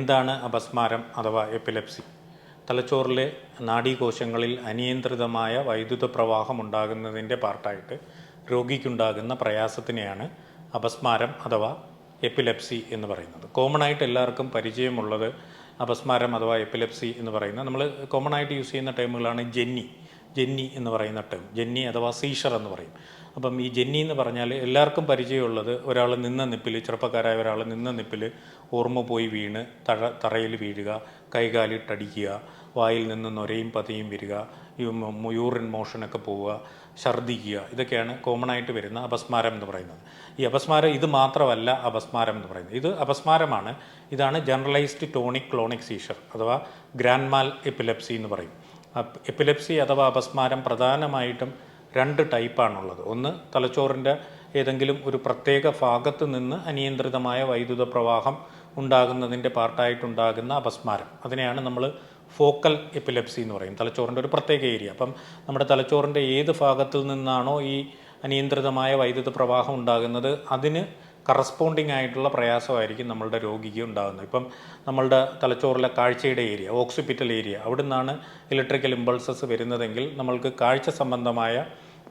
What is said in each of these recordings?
എന്താണ് അപസ്മാരം അഥവാ എപ്പിലെപ്സി? തലച്ചോറിലെ നാഡീകോശങ്ങളിൽ അനിയന്ത്രിതമായ വൈദ്യുത പ്രവാഹം ഉണ്ടാകുന്നതിന്റെ പാർട്ടായിട്ട് രോഗിക്കുണ്ടാകുന്ന പ്രയാസത്തിനെയാണ് അപസ്മാരം അഥവാ എപ്പിലെപ്സി എന്ന് പറയുന്നത്. കോമൺ ആയിട്ട് എല്ലാവർക്കും പരിചയമുള്ളത് അപസ്മാരം അഥവാ എപ്പിലെപ്സി എന്ന് പറയുന്നത്. നമ്മൾ കോമൺ ആയിട്ട് യൂസ് ചെയ്യുന്ന ടൈമുകളാണ് ജെന്നി. ജെന്നി എന്ന് പറയുന്ന ടേം ജെന്നി അഥവാ സീഷർ എന്ന് പറയും. അപ്പം ഈ ജെന്നി എന്ന് പറഞ്ഞാൽ എല്ലാവർക്കും പരിചയമുള്ളത് ഒരാൾ നിന്ന നിപ്പിൽ ചെറുപ്പക്കാരായ ഒരാൾ നിന്ന നിപ്പിൽ ഓർമ്മ പോയി വീണ് തഴ തറയിൽ വീഴുക കൈകാലിട്ടടിക്കുക വായിൽ നിന്ന് നൊരയും പതിയും വരിക യൂറിൻ മോഷനൊക്കെ പോവുക ഛർദ്ദിക്കുക ഇതൊക്കെയാണ് കോമൺ ആയിട്ട് വരുന്ന അപസ്മാരം എന്ന് പറയുന്നത്. ഈ അപസ്മാരം ഇത് മാത്രമല്ല അപസ്മാരം എന്ന് പറയുന്നത്. ഇത് അപസ്മാരമാണ്. ഇതാണ് ജനറലൈസ്ഡ് ടോണിക് ക്ലോണിക് സീഷർ അഥവാ ഗ്രാൻഡ് മാൽ എപ്പിലെപ്സി എന്ന് പറയും. എപ്പിലെപ്സി അഥവാ അപസ്മാരം പ്രധാനമായിട്ടും രണ്ട് ടൈപ്പാണുള്ളത്. ഒന്ന് തലച്ചോറിന്റെ ഏതെങ്കിലും ഒരു പ്രത്യേക ഭാഗത്ത് നിന്ന് അനിയന്ത്രിതമായ വൈദ്യുത പ്രവാഹം ഉണ്ടാകുന്നതിന്റെ പാർട്ടായിട്ടുണ്ടാകുന്ന അപസ്മാരം. അതിനെയാണ് നമ്മൾ ഫോക്കൽ എപ്പിലെപ്സി എന്ന് പറയും. തലച്ചോറിന്റെ ഒരു പ്രത്യേക ഏരിയ. അപ്പം നമ്മുടെ തലച്ചോറിന്റെ ഏത് ഭാഗത്തു നിന്നാണോ ഈ അനിയന്ത്രിതമായ വൈദ്യുത പ്രവാഹം ഉണ്ടാകുന്നത് അതിന് കറസ്പോണ്ടിങ് ആയിട്ടുള്ള പ്രയാസമായിരിക്കും നമ്മളുടെ രോഗിക്ക് ഉണ്ടാകുന്നത്. ഇപ്പം നമ്മളുടെ തലച്ചോറിലെ കാഴ്ചയുടെ ഏരിയ ഓക്സിപിറ്റൽ ഏരിയ അവിടെ നിന്നാണ് ഇലക്ട്രിക്കൽ ഇമ്പൾസസ് വരുന്നതെങ്കിൽ നമ്മൾക്ക് കാഴ്ച സംബന്ധമായ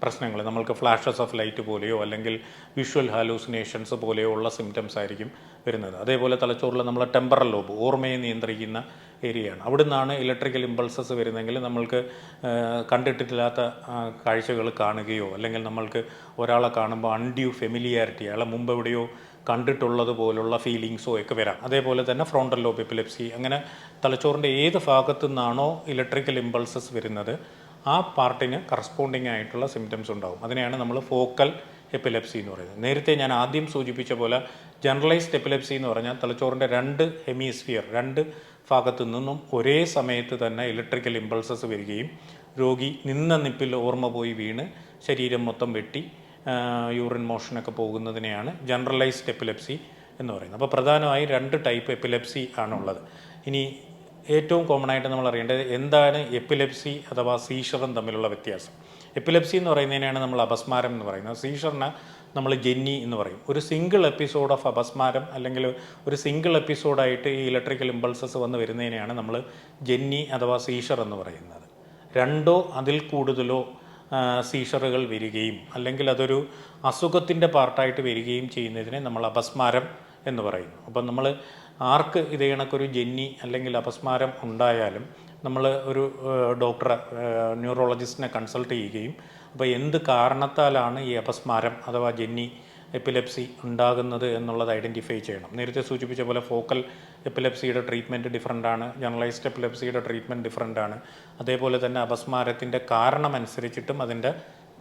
പ്രശ്നങ്ങൾ നമ്മൾക്ക് ഫ്ലാഷസ് ഓഫ് ലൈറ്റ് പോലെയോ അല്ലെങ്കിൽ വിഷ്വൽ ഹാലൂസിനേഷൻസ് പോലെയോ ഉള്ള സിംറ്റംസ് ആയിരിക്കും വരുന്നത്. അതേപോലെ തലച്ചോറിൽ നമ്മൾ ടെമ്പറൽ ലോബ് ഓർമ്മയെ നിയന്ത്രിക്കുന്ന ഏരിയയാണ്. അവിടെ നിന്നാണ് ഇലക്ട്രിക്കൽ ഇമ്പൾസസ് വരുന്നതെങ്കിൽ നമ്മൾക്ക് കണ്ടിട്ടില്ലാത്ത കാഴ്ചകൾ കാണുകയോ അല്ലെങ്കിൽ നമ്മൾക്ക് ഒരാളെ കാണുമ്പോൾ അൺഡ്യൂ ഫെമിലിയാരിറ്റി അയാളെ മുമ്പ് എവിടെയോ കണ്ടിട്ടുള്ളത് പോലുള്ള ഫീലിങ്സോ ഒക്കെ വരാം. അതേപോലെ തന്നെ ഫ്രോണ്ടൽ ലോബ് എപ്പിലെപ്സി അങ്ങനെ തലച്ചോറിന്റെ ഏത് ഭാഗത്തു നിന്നാണോ ഇലക്ട്രിക്കൽ ഇമ്പൾസസ് വരുന്നത് ആ പാർട്ടിന് കറസ്പോണ്ടിങ് ആയിട്ടുള്ള സിംറ്റംസ് ഉണ്ടാകും അതിനെയാണ് നമ്മൾ ഫോക്കൽ എപ്പിലെപ്സി എന്ന് പറയുന്നത്. നേരത്തെ ഞാൻ ആദ്യം സൂചിപ്പിച്ച പോലെ ജനറലൈസ്ഡ് എപ്പിലെപ്സി എന്ന് പറഞ്ഞാൽ തലച്ചോറിന്റെ രണ്ട് ഹെമിസ്ഫിയർ രണ്ട് ഭാഗത്തു നിന്നും ഒരേ സമയത്ത് തന്നെ ഇലക്ട്രിക്കൽ ഇമ്പൾസസ് വരികയും രോഗി നിന്ന നിപ്പിൽ ഓർമ്മ പോയി വീണ് ശരീരം മൊത്തം വെട്ടി യൂറിൻ മോഷനൊക്കെ പോകുന്നതിനെയാണ് ജനറലൈസ്ഡ് എപ്പിലെപ്സി എന്ന് പറയുന്നത്. അപ്പോൾ പ്രധാനമായും രണ്ട് ടൈപ്പ് എപ്പിലെപ്സി ആണുള്ളത്. ഇനി ഏറ്റവും കോമൺ ആയിട്ട് നമ്മൾ അറിയേണ്ടത് എന്താണ് എപ്പിലെപ്സി അഥവാ സീഷറും തമ്മിലുള്ള വ്യത്യാസം? എപ്പിലെപ്സി എന്ന് പറയുന്നതിനാണ് നമ്മൾ അപസ്മാരം എന്ന് പറയുന്നത്. സീഷറിന് നമ്മൾ ജെന്നി എന്ന് പറയും. ഒരു സിംഗിൾ എപ്പിസോഡ് ഓഫ് അപസ്മാരം അല്ലെങ്കിൽ ഒരു സിംഗിൾ എപ്പിസോഡായിട്ട് ഈ ഇലക്ട്രിക്കൽ ഇമ്പൾസസ് വന്ന് വരുന്നതിനെയാണ് നമ്മൾ ജെന്നി അഥവാ സീഷർ എന്ന് പറയുന്നത്. രണ്ടോ അതിൽ കൂടുതലോ സീഷറുകൾ വരികയും അല്ലെങ്കിൽ അതൊരു അസുഖത്തിന്റെ പാർട്ടായിട്ട് വരികയും ചെയ്യുന്നതിനെ നമ്മൾ അപസ്മാരം എന്ന് പറയുന്നു. അപ്പം നമ്മൾ ആർക്ക് ഇത് കണക്കൊരു ജെന്നി അല്ലെങ്കിൽ അപസ്മാരം ഉണ്ടായാലും നമ്മൾ ഒരു ഡോക്ടറെ ന്യൂറോളജിസ്റ്റിനെ കൺസൾട്ട് ചെയ്യുകയും അപ്പോൾ എന്ത് കാരണത്താലാണ് ഈ അപസ്മാരം അഥവാ ജെന്നി എപ്പിലെപ്സി ഉണ്ടാകുന്നത് എന്നുള്ളത് ഐഡന്റിഫൈ ചെയ്യണം. നേരത്തെ സൂചിപ്പിച്ച പോലെ ഫോക്കൽ എപ്പിലെപ്സിയുടെ ട്രീറ്റ്മെന്റ് ഡിഫറന്റ് ആണ്. ജനറലൈസ്ഡ് എപ്പിലെപ്സിയുടെ ട്രീറ്റ്മെന്റ് ഡിഫറന്റ് ആണ്. അതേപോലെ തന്നെ അപസ്മാരത്തിന്റെ കാരണം അനുസരിച്ചിട്ടും അതിന്റെ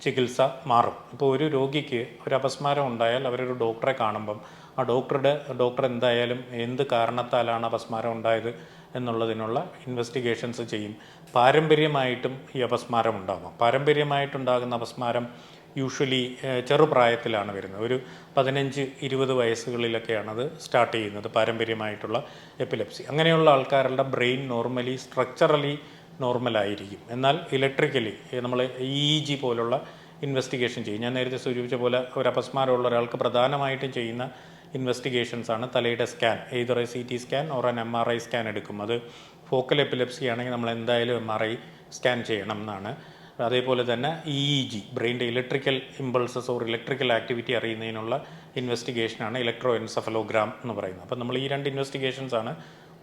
ചികിത്സ മാറും. ഇപ്പോൾ ഒരു രോഗിക്ക് ഒരു അപസ്മാരം ഉണ്ടായാൽ അവരൊരു ഡോക്ടറെ കാണുമ്പം ആ ഡോക്ടറുടെ ഡോക്ടർ എന്തായാലും എന്ത് കാരണത്താലാണ് അപസ്മാരം ഉണ്ടായത് എന്നുള്ളതിനുള്ള ഇൻവെസ്റ്റിഗേഷൻസ് ചെയ്യും. പാരമ്പര്യമായിട്ടും ഈ അപസ്മാരം ഉണ്ടാകും പാരമ്പര്യമായിട്ടുണ്ടാകുന്ന അപസ്മാരം യൂഷ്വലി ചെറുപ്രായത്തിലാണ് വരുന്നത്. ഒരു പതിനഞ്ച് ഇരുപത് വയസ്സുകളിലൊക്കെയാണ് അത് സ്റ്റാർട്ട് ചെയ്യുന്നത് പാരമ്പര്യമായിട്ടുള്ള എപ്പിലെപ്സി. അങ്ങനെയുള്ള ആൾക്കാരുടെ ബ്രെയിൻ നോർമലി സ്ട്രക്ചറലി നോർമലായിരിക്കും. എന്നാൽ ഇലക്ട്രിക്കലി നമ്മൾ ഇ ജി പോലുള്ള ഇൻവെസ്റ്റിഗേഷൻ ചെയ്യും. ഞാൻ നേരത്തെ സൂചിപ്പിച്ച പോലെ ഒരു അപസ്മാരമുള്ള ഒരാൾക്ക് പ്രധാനമായിട്ടും ചെയ്യുന്ന ഇൻവെസ്റ്റിഗേഷൻസ് ആണ് തലയുടെ സ്കാൻ ഏതൊരു C T scan or N M R I scan എടുക്കും അത് ഫോക്കൽ എപ്പിലെപ്സി ആണെങ്കിൽ നമ്മൾ എന്തായാലും എം ആർ ഐ സ്കാൻ ചെയ്യണം എന്നാണ്. അതേപോലെ തന്നെ E E G ബ്രെയിന്റെ electrical impulses or electrical activity അറിയുന്നതിനുള്ള ഇൻവെസ്റ്റിഗേഷനാണ് ഇലക്ട്രോ എൻസഫലോഗ്രാം എന്ന് പറയുന്നത്. അപ്പം നമ്മൾ ഈ രണ്ട് ഇൻവെസ്റ്റിഗേഷൻസ് ആണ്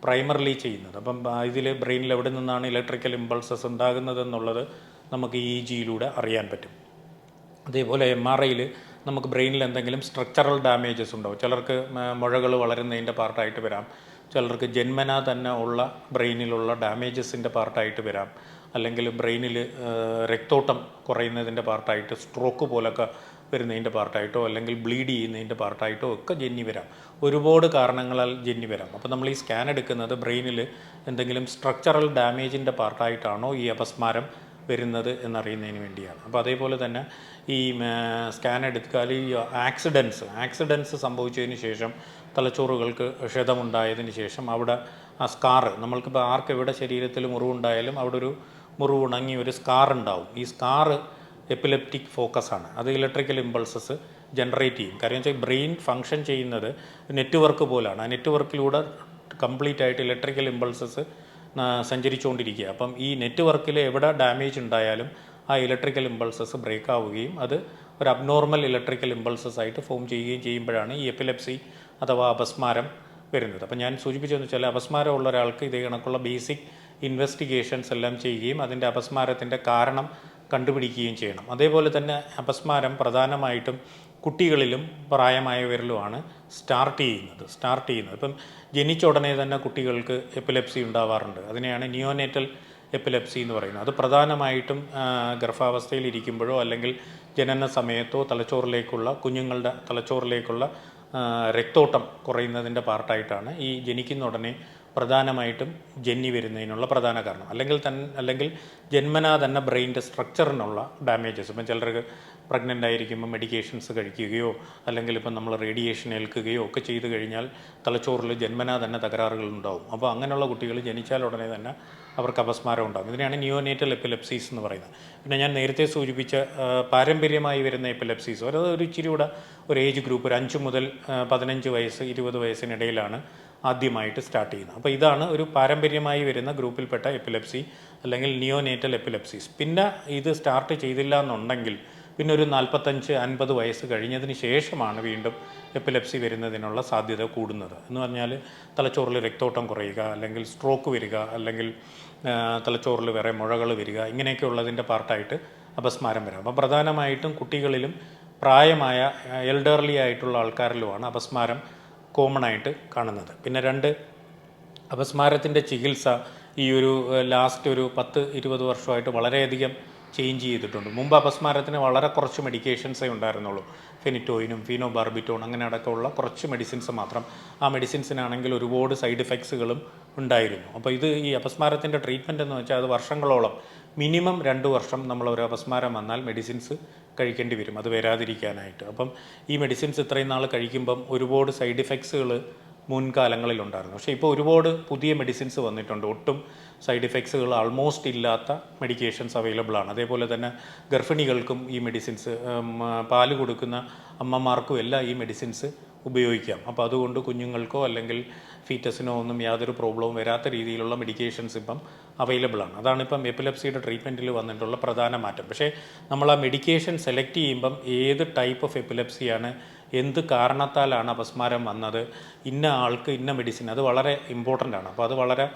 പ്രൈമർലി ചെയ്യുന്നത്. അപ്പം ഇതിൽ ബ്രെയിനിൽ എവിടെ നിന്നാണ് ഇലക്ട്രിക്കൽ ഇമ്പൾസസ് ഉണ്ടാകുന്നത് എന്നുള്ളത് നമുക്ക് ഇ ജിയിലൂടെ അറിയാൻ പറ്റും. അതേപോലെ എം ആർ ഐയിൽ നമുക്ക് ബ്രെയിനിൽ എന്തെങ്കിലും സ്ട്രക്ചറൽ ഡാമേജസ് ഉണ്ടോ? ചിലർക്ക് മുഴകൾ വളരുന്നതിന്റെ പാർട്ടായിട്ട് വരാം. ചിലർക്ക് ജന്മന തന്നെ ഉള്ള ബ്രെയിനിലുള്ള ഡാമേജസിന്റെ പാർട്ടായിട്ട് വരാം. അല്ലെങ്കിൽ ബ്രെയിനിൽ രക്തോട്ടം കുറയുന്നതിന്റെ പാർട്ടായിട്ട് സ്ട്രോക്ക് പോലൊക്കെ വരുന്നതിന്റെ പാർട്ടായിട്ടോ അല്ലെങ്കിൽ ബ്ലീഡ് ചെയ്യുന്നതിന്റെ പാർട്ടായിട്ടോ ഒക്കെ ജന്നി വരാം. ഒരുപാട് കാരണങ്ങളാൽ ജന്നി വരാം. അപ്പോൾ നമ്മൾ ഈ സ്കാൻ എടുക്കുന്നത് ബ്രെയിനിൽ എന്തെങ്കിലും സ്ട്രക്ചറൽ ഡാമേജിന്റെ പാർട്ടായിട്ടാണോ ഈ അപസ്മാരം വരുന്നത് എന്നറിയുന്നതിന് വേണ്ടിയാണ്. അപ്പോൾ അതേപോലെ തന്നെ ഈ സ്കാൻ എടുത്താൽ ഈ ആക്സിഡൻസ് ആക്സിഡൻസ് സംഭവിച്ചതിന് ശേഷം തലച്ചോറുകൾക്ക് ക്ഷതമുണ്ടായതിന് ശേഷം അവിടെ ആ സ്കാറ് നമ്മൾക്കിപ്പോൾ ആർക്ക് എവിടെ ശരീരത്തിൽ മുറിവുണ്ടായാലും അവിടെ ഒരു മുറിവ് ഉണങ്ങി ഒരു സ്കാർ ഉണ്ടാവും. ഈ സ്കാറ് എപ്പിലെപ്റ്റിക് ഫോക്കസ് ആണ്. അത് ഇലക്ട്രിക്കൽ ഇമ്പൾസസ് ജനറേറ്റ് ചെയ്യും. കാര്യം വെച്ചാൽ ബ്രെയിൻ ഫങ്ഷൻ ചെയ്യുന്നത് നെറ്റ്വർക്ക് പോലാണ്. ആ നെറ്റ്വർക്കിലൂടെ കംപ്ലീറ്റ് ആയിട്ട് ഇലക്ട്രിക്കൽ ഇമ്പൾസസ് സഞ്ചരിച്ചുകൊണ്ടിരിക്കുക. അപ്പം ഈ നെറ്റ്വർക്കിൽ എവിടെ ഡാമേജ് ഉണ്ടായാലും ആ ഇലക്ട്രിക്കൽ ഇമ്പൾസസ് ബ്രേക്ക് ആവുകയും അത് ഒരു അബ്നോർമൽ ഇലക്ട്രിക്കൽ ഇമ്പൾസസ് ആയിട്ട് ഫോം ചെയ്യുകയും ചെയ്യുമ്പോഴാണ് ഈ എപ്പിലെപ്സി അഥവാ അപസ്മാരം വരുന്നത്. അപ്പം ഞാൻ സൂചിപ്പിച്ചതെന്ന് വെച്ചാൽ അപസ്മാരമുള്ള ഒരാൾക്ക് ഇതേ കണക്കുള്ള ബേസിക് ഇൻവെസ്റ്റിഗേഷൻസ് എല്ലാം ചെയ്യുകയും അതിന്റെ അപസ്മാരത്തിന്റെ കാരണം കണ്ടുപിടിക്കുകയും ചെയ്യണം. അതേപോലെ തന്നെ അപസ്മാരം പ്രധാനമായിട്ടും കുട്ടികളിലും പ്രായമായവരിലുമാണ് സ്റ്റാർട്ട് ചെയ്യുന്നത് സ്റ്റാർട്ട് ചെയ്യുന്നത്. ഇപ്പം ജനിച്ച ഉടനെ തന്നെ കുട്ടികൾക്ക് എപ്പിലെപ്സി ഉണ്ടാവാറുണ്ട്. അതിനെയാണ് നിയോനേറ്റൽ എപ്പിലെപ്സി എന്ന് പറയുന്നത്. അത് പ്രധാനമായിട്ടും ഗർഭാവസ്ഥയിൽ ഇരിക്കുമ്പോഴോ അല്ലെങ്കിൽ ജനന സമയത്തോ തലച്ചോറിലേക്കുള്ള കുഞ്ഞുങ്ങളുടെ തലച്ചോറിലേക്കുള്ള രക്തോട്ടം കുറയുന്നതിന്റെ പാർട്ടായിട്ടാണ് ഈ ജനിക്കുന്ന ഉടനെ പ്രധാനമായിട്ടും ജന്നി വരുന്നതിനുള്ള പ്രധാന കാരണം. അല്ലെങ്കിൽ തന്നെ അല്ലെങ്കിൽ ജന്മനാ തന്നെ ബ്രെയിന്റെ സ്ട്രക്ചറിനുള്ള ഡാമേജസ്. ഇപ്പം ചിലർക്ക് പ്രഗ്നന്റ് ആയിരിക്കുമ്പോൾ മെഡിക്കേഷൻസ് കഴിക്കുകയോ അല്ലെങ്കിൽ ഇപ്പം നമ്മൾ റേഡിയേഷൻ ഏൽക്കുകയോ ഒക്കെ ചെയ്തു കഴിഞ്ഞാൽ തലച്ചോറിൽ ജന്മനാ തന്നെ തകരാറുകൾ ഉണ്ടാവും. അപ്പോൾ അങ്ങനെയുള്ള കുട്ടികൾ ജനിച്ചാൽ ഉടനെ തന്നെ അവർക്ക് അപസ്മാരം ഉണ്ടാകും. ഇതിനെയാണ് നിയോനേറ്റൽ എപ്പിലെപ്സീസ് എന്ന് പറയുന്നത്. പിന്നെ ഞാൻ നേരത്തെ സൂചിപ്പിച്ച പാരമ്പര്യമായി വരുന്ന എപ്പിലെപ്സീസ് അതായത് ഒരു ഇച്ചിരി കൂടെ ഒരു ഏജ് ഗ്രൂപ്പ് ഒരു അഞ്ച് മുതൽ പതിനഞ്ച് വയസ്സ് ഇരുപത് വയസ്സിനിടയിലാണ് ആദ്യമായിട്ട് സ്റ്റാർട്ട് ചെയ്യുന്നത്. അപ്പോൾ ഇതാണ് ഒരു പാരമ്പര്യമായി വരുന്ന ഗ്രൂപ്പിൽപ്പെട്ട എപ്പിലെപ്സി അല്ലെങ്കിൽ നിയോനേറ്റൽ എപ്പിലെപ്സീസ് പിന്നെ ഇത് സ്റ്റാർട്ട് ചെയ്തില്ല എന്നുണ്ടെങ്കിൽ പിന്നെ ഒരു നാൽപ്പത്തഞ്ച് അൻപത് വയസ്സ് കഴിഞ്ഞതിന് ശേഷമാണ് വീണ്ടും എപ്പിലെപ്സി വരുന്നതിനുള്ള സാധ്യത കൂടുന്നത്. എന്ന് പറഞ്ഞാൽ തലച്ചോറിൽ രക്തോട്ടം കുറയുക അല്ലെങ്കിൽ സ്ട്രോക്ക് വരിക അല്ലെങ്കിൽ തലച്ചോറിൽ വേറെ മുഴകൾ വരിക ഇങ്ങനെയൊക്കെ ഉള്ളതിന്റെ പാർട്ടായിട്ട് അപസ്മാരം വരാം. അപ്പം പ്രധാനമായിട്ടും കുട്ടികളിലും പ്രായമായ എൽഡർലി ആയിട്ടുള്ള ആൾക്കാരിലുമാണ് അപസ്മാരം കോമൺ ആയിട്ട് കാണുന്നത്. പിന്നെ രണ്ട് അപസ്മാരത്തിന്റെ ചികിത്സ ഈ ഒരു ലാസ്റ്റ് ഒരു പത്ത് ഇരുപത് വർഷമായിട്ട് വളരെയധികം ചേഞ്ച് ചെയ്തിട്ടുണ്ട്. മുമ്പ് അപസ്മാരത്തിന് വളരെ കുറച്ച് മെഡിക്കേഷൻസേ ഉണ്ടായിരുന്നുള്ളൂ. ഫെനിറ്റോയിനും ഫീനോബാർബിറ്റോൺ അങ്ങനെ അടക്കമുള്ള കുറച്ച് മെഡിസിൻസ് മാത്രം. ആ മെഡിസിൻസിനാണെങ്കിൽ ഒരുപാട് സൈഡ് ഇഫക്ട്സുകളും ഉണ്ടായിരുന്നു. അപ്പോൾ ഇത് ഈ അപസ്മാരത്തിന്റെ ട്രീറ്റ്മെന്റ് എന്ന് വെച്ചാൽ അത് വർഷങ്ങളോളം മിനിമം രണ്ട് വർഷം നമ്മൾ ഒരു അപസ്മാരം വന്നാൽ മെഡിസിൻസ് കഴിക്കേണ്ടി വരും. അത് വരാതിരിക്കാനായിട്ട്. അപ്പം ഈ മെഡിസിൻസ് ഇത്രയും നാൾ കഴിക്കുമ്പം ഒരുപാട് സൈഡ് ഇഫക്ട്സുകൾ മുൻകാലങ്ങളിലുണ്ടായിരുന്നു. പക്ഷേ ഇപ്പോൾ ഒരുപാട് പുതിയ മെഡിസിൻസ് വന്നിട്ടുണ്ട്. ഒട്ടും സൈഡ് ഇഫക്ട്സുകൾ ആൾമോസ്റ്റ് ഇല്ലാത്ത മെഡിക്കേഷൻസ് അവൈലബിൾ ആണ്. അതേപോലെ തന്നെ ഗർഭിണികൾക്കും ഈ മെഡിസിൻസ് പാൽ കൊടുക്കുന്ന അമ്മമാർക്കും എല്ലാം ഈ മെഡിസിൻസ് ഉപയോഗിക്കാം. അപ്പോൾ അതുകൊണ്ട് കുഞ്ഞുങ്ങൾക്കോ അല്ലെങ്കിൽ ഫീറ്റസിനോ ഒന്നും യാതൊരു പ്രോബ്ലവും വരാത്ത രീതിയിലുള്ള മെഡിക്കേഷൻസ് ഇപ്പം അവൈലബിൾ ആണ്. അതാണ് ഇപ്പം എപ്പിലെപ്സിയുടെ ട്രീറ്റ്മെന്റിൽ വന്നിട്ടുള്ള പ്രധാന മാറ്റം. പക്ഷേ നമ്മൾ ആ മെഡിക്കേഷൻ സെലക്ട് ചെയ്യുമ്പം ഏത് ടൈപ്പ് ഓഫ് എപ്പിലെപ്സിയാണ് എന്ത് കാരണത്താലാണ് അപസ്മാരം വന്നത്? ഇന്ന ആൾക്ക് ഇന്ന മെഡിസിൻ അത് വളരെ ഇമ്പോർട്ടന്റ് ആണ്. അപ്പോൾ അത് വളരെ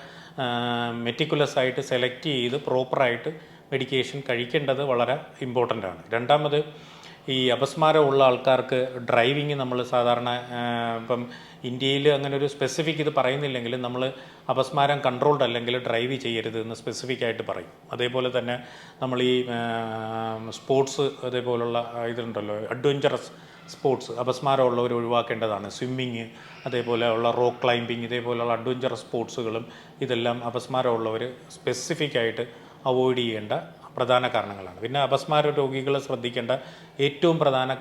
മെറ്റിക്കുലസ് ആയിട്ട് സെലക്ട് ചെയ്ത് പ്രോപ്പറായിട്ട് മെഡിക്കേഷൻ കഴിക്കേണ്ടത് വളരെ ഇമ്പോർട്ടന്റ് ആണ്. രണ്ടാമത് ഈ അപസ്മാരമുള്ള ആൾക്കാർക്ക് ഡ്രൈവിങ് നമ്മൾ സാധാരണ ഇപ്പം ഇന്ത്യയിൽ അങ്ങനെ ഒരു സ്പെസിഫിക് ഇത് പറയുന്നില്ലെങ്കിലും നമ്മൾ അപസ്മാരം കൺട്രോൾഡ് അല്ലെങ്കിൽ ഡ്രൈവ് ചെയ്യരുത് എന്ന് സ്പെസിഫിക് ആയിട്ട് പറയും. അതേപോലെ തന്നെ നമ്മൾ ഈ സ്പോർട്സ് അതേപോലുള്ള ഇതുണ്ടല്ലോ അഡ്വഞ്ചറസ് സ്പോർട്സ് അപസ്മാരമുള്ളവർ ഒഴിവാക്കേണ്ടതാണ്. സ്വിമ്മിങ് അതേപോലെയുള്ള റോക്ക് ക്ലൈമ്പിങ് ഇതേപോലെയുള്ള അഡ്വഞ്ചർ സ്പോർട്സുകളും ഇതെല്ലാം അപസ്മാരമുള്ളവർ സ്പെസിഫിക് ആയിട്ട് അവോയ്ഡ് ചെയ്യേണ്ട പ്രധാന കാരണങ്ങളാണ്. പിന്നെ അപസ്മാര രോഗികൾ ശ്രദ്ധിക്കേണ്ട ഏറ്റവും പ്രധാന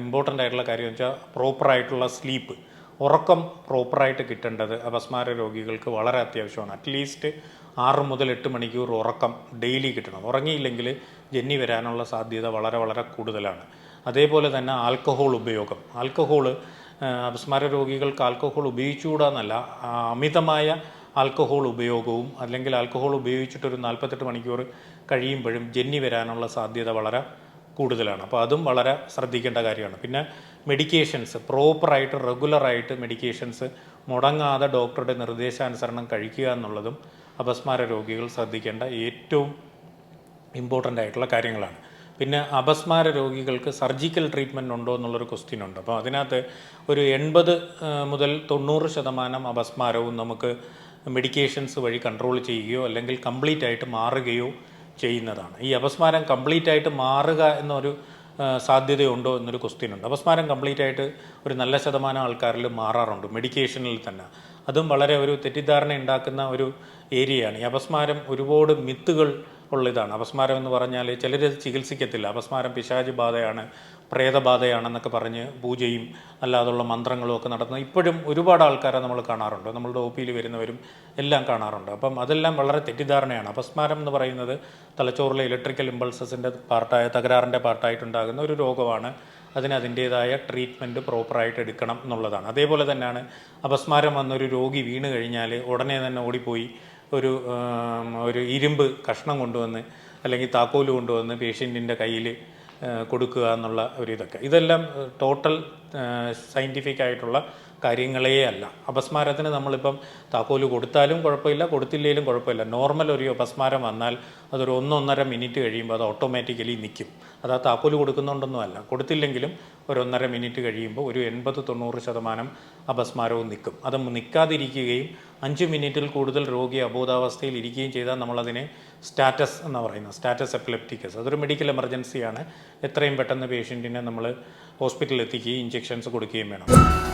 ഇമ്പോർട്ടന്റ് ആയിട്ടുള്ള കാര്യം വെച്ചാൽ പ്രോപ്പറായിട്ടുള്ള സ്ലീപ്പ് ഉറക്കം പ്രോപ്പറായിട്ട് കിട്ടേണ്ടത് അപസ്മാര രോഗികൾക്ക് വളരെ അത്യാവശ്യമാണ്. അറ്റ്ലീസ്റ്റ് ആറ് മുതൽ എട്ട് മണിക്കൂർ ഉറക്കം ഡെയിലി കിട്ടണം. ഉറങ്ങിയില്ലെങ്കിൽ ജന്നി വരാനുള്ള സാധ്യത വളരെ വളരെ കൂടുതലാണ്. അതേപോലെ തന്നെ ആൽക്കഹോൾ ഉപയോഗം. ആൽക്കഹോൾ അപസ്മാര രോഗികൾക്ക് ആൽക്കഹോൾ ഉപയോഗിച്ചുകൂടാന്നല്ല അമിതമായ ആൽക്കഹോൾ ഉപയോഗവും അല്ലെങ്കിൽ ആൽക്കഹോൾ ഉപയോഗിച്ചിട്ടൊരു നാൽപ്പത്തെട്ട് മണിക്കൂർ കഴിയുമ്പോഴും ജന്നി വരാനുള്ള സാധ്യത വളരെ കൂടുതലാണ്. അപ്പോൾ അതും വളരെ ശ്രദ്ധിക്കേണ്ട കാര്യമാണ്. പിന്നെ മെഡിക്കേഷൻസ് പ്രോപ്പറായിട്ട് റെഗുലറായിട്ട് മെഡിക്കേഷൻസ് മുടങ്ങാതെ ഡോക്ടറുടെ നിർദ്ദേശാനുസരണം കഴിക്കുക എന്നുള്ളതും അപസ്മാര രോഗികൾ ശ്രദ്ധിക്കേണ്ട ഏറ്റവും ഇമ്പോർട്ടന്റ് ആയിട്ടുള്ള കാര്യങ്ങളാണ്. പിന്നെ അപസ്മാര രോഗികൾക്ക് സർജിക്കൽ ട്രീറ്റ്മെന്റ് ഉണ്ടോ എന്നുള്ളൊരു ക്വസ്റ്റ്യൻ ഉണ്ട്. അപ്പോൾ അതിനകത്ത് ഒരു എൺപത് മുതൽ തൊണ്ണൂറ് ശതമാനം അപസ്മാരവും നമുക്ക് മെഡിക്കേഷൻസ് വഴി കൺട്രോൾ ചെയ്യുകയോ അല്ലെങ്കിൽ കംപ്ലീറ്റ് ആയിട്ട് മാറുകയോ ചെയ്യുന്നതാണ്. ഈ അപസ്മാരം കംപ്ലീറ്റ് ആയിട്ട് മാറുക എന്നൊരു സാധ്യതയുണ്ടോ എന്നൊരു ക്വസ്റ്റ്യൻ ഉണ്ട്. അപസ്മാരം കംപ്ലീറ്റ് ആയിട്ട് ഒരു നല്ല ശതമാനം ആൾക്കാരിൽ മാറാറുണ്ട് മെഡിക്കേഷനിൽ തന്നെ. അതും വളരെ ഒരു തെറ്റിദ്ധാരണ ഉണ്ടാക്കുന്ന ഒരു ഏരിയയാണ് ഈ അപസ്മാരം ഒരുപാട് മിത്തുകൾ ഉള്ള ഇതാണ് അപസ്മാരം എന്ന് പറഞ്ഞാൽ ചിലർ ചികിത്സിക്കത്തില്ല. അപസ്മാരം പിശാചി ബാധയാണ് പ്രേതബാധയാണെന്നൊക്കെ പറഞ്ഞ് പൂജയും അല്ലാതുള്ള മന്ത്രങ്ങളും ഒക്കെ നടത്തുന്ന ഇപ്പോഴും ഒരുപാട് ആൾക്കാരെ നമ്മൾ കാണാറുണ്ട്. നമ്മളുടെ ഒ പിയിൽ വരുന്നവരും എല്ലാം കാണാറുണ്ട്. അപ്പം അതെല്ലാം വളരെ തെറ്റിദ്ധാരണയാണ്. അപസ്മാരം എന്ന് പറയുന്നത് തലച്ചോറിലെ ഇലക്ട്രിക്കൽ ഇമ്പൾസസിന്റെ പാർട്ടായ തകരാറിന്റെ പാർട്ടായിട്ടുണ്ടാകുന്ന ഒരു രോഗമാണ്. അതിന് അതിന്റേതായ ട്രീറ്റ്മെന്റ് പ്രോപ്പറായിട്ട് എടുക്കണം എന്നുള്ളതാണ്. അതേപോലെ തന്നെയാണ് അപസ്മാരം വന്നൊരു രോഗി വീണ് കഴിഞ്ഞാൽ ഉടനെ തന്നെ ഓടിപ്പോയി ഒരു ഒരു ഇരുമ്പ് കഷ്ണം കൊണ്ടുവന്ന് അല്ലെങ്കിൽ താക്കോൽ കൊണ്ടുവന്ന് പേഷ്യന്റിന്റെ കയ്യിൽ കൊടുക്കുക എന്നുള്ള ഒരു ഇതൊക്കെ. ഇതെല്ലാം ടോട്ടൽ സയന്റിഫിക് ആയിട്ടുള്ള കാര്യങ്ങളേ അല്ല. അപസ്മാരത്തിന് നമ്മളിപ്പം താക്കോൽ കൊടുത്താലും കുഴപ്പമില്ല കൊടുത്തില്ലെങ്കിലും കുഴപ്പമില്ല. നോർമൽ ഒരു അപസ്മാരം വന്നാൽ അതൊരു ഒന്നൊന്നര മിനിറ്റ് കഴിയുമ്പോൾ അത് ഓട്ടോമാറ്റിക്കലി നിൽക്കും അത് ആ താക്കോൽ കൊടുക്കുന്നുണ്ടൊന്നും അല്ല. കൊടുത്തില്ലെങ്കിലും ഒരു ഒന്നര മിനിറ്റ് കഴിയുമ്പോൾ ഒരു എൺപത് തൊണ്ണൂറ് ശതമാനം അപസ്മാരവും നിൽക്കും അത് നിൽക്കാതിരിക്കുകയും അഞ്ച് മിനിറ്റിൽ കൂടുതൽ രോഗി അബോധാവസ്ഥയിൽ ഇരിക്കുകയും ചെയ്താൽ നമ്മളതിനെ സ്റ്റാറ്റസ് എന്ന് പറയുന്നത്. Status epilepticus. അതൊരു മെഡിക്കൽ എമർജൻസിയാണ്. എത്രയും പെട്ടെന്ന് പേഷ്യന്റിനെ നമ്മൾ ഹോസ്പിറ്റലിൽ എത്തിക്കുകയും ഇഞ്ചെക്ഷൻസ് കൊടുക്കുകയും വേണം.